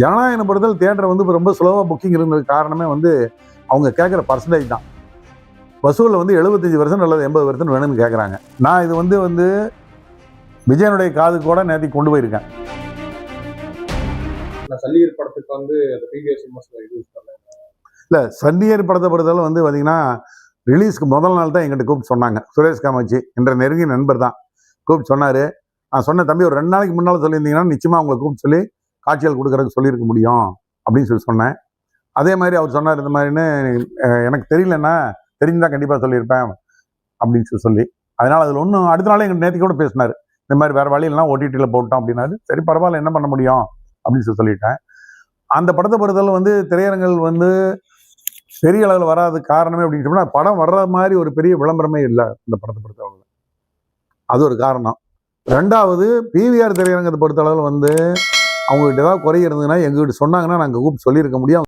ஜனநாயக படத்தில் தியேட்டர் வந்து இப்போ ரொம்ப ஸ்லோவாக புக்கிங் இருந்தது காரணமே வந்து அவங்க கேட்குற பர்சன்டேஜ் தான். வசூலில் வந்து எழுபத்தஞ்சி பர்சன்ட் அல்லது எண்பது பர்சன்ட் வேணும்னு கேட்குறாங்க நான் இது வந்து வந்து விஜயனுடைய காதுக்கு கூட நேற்று கொண்டு போயிருக்கேன். நான் சல்லியர் படத்துக்கு வந்து இல்லை சண்டியர் படத்தை பொறுத்தவரை வந்து பார்த்தீங்கன்னா ரிலீஸ்க்கு முதல் நாள் தான் எங்கிட்ட கூப்பிட்டு சொன்னாங்க. சுரேஷ் காமாட்சி என்ற நெருங்கிய நண்பர் தான் கூப்பிட்டு சொன்னார். நான் சொன்ன தம்பி ஒரு ரெண்டு நாளைக்கு முன்னால் சொல்லியிருந்தீங்கன்னா நிச்சயமாக உங்களை கூப்பிட்டு சொல்லி காட்சிகள் கொடுக்குறதுக்கு சொல்லியிருக்க முடியும் அப்படின்னு சொல்லி சொன்னேன். அதே மாதிரி அவர் சொன்னார் இந்த மாதிரின்னு எனக்கு தெரியலன்னா தெரிஞ்சுதான் கண்டிப்பாக சொல்லியிருப்பேன் அப்படின்னு சொல்லி சொல்லி. அதனால் அதில் ஒன்றும் அடுத்த நாளே எங்கள் நேற்று கூட பேசினார். இந்த மாதிரி வேறு வழியெல்லாம் ஓடிடியில் போட்டோம் அப்படின்னாரு. சரி பரவாயில்ல என்ன பண்ண முடியும் அப்படின்னு சொல்லி சொல்லிட்டேன். அந்த படத்தை பொறுத்தளவு வந்து திரையரங்கள் வந்து பெரிய அளவில் வராது காரணமே அப்படின்னு சொன்னால் படம் வர்ற மாதிரி ஒரு பெரிய விளம்பரமே இல்லை இந்த படத்தை பொறுத்தளவில். அது ஒரு காரணம். ரெண்டாவது பிவிஆர் திரையரங்கத்தை பொறுத்தளவில் வந்து அவங்ககிட்ட ஏதாவது குறை இருந்ததுன்னா எங்ககிட்ட சொன்னாங்கன்னா நாங்கள் கூப்பிட்டு சொல்லியிருக்க முடியும்.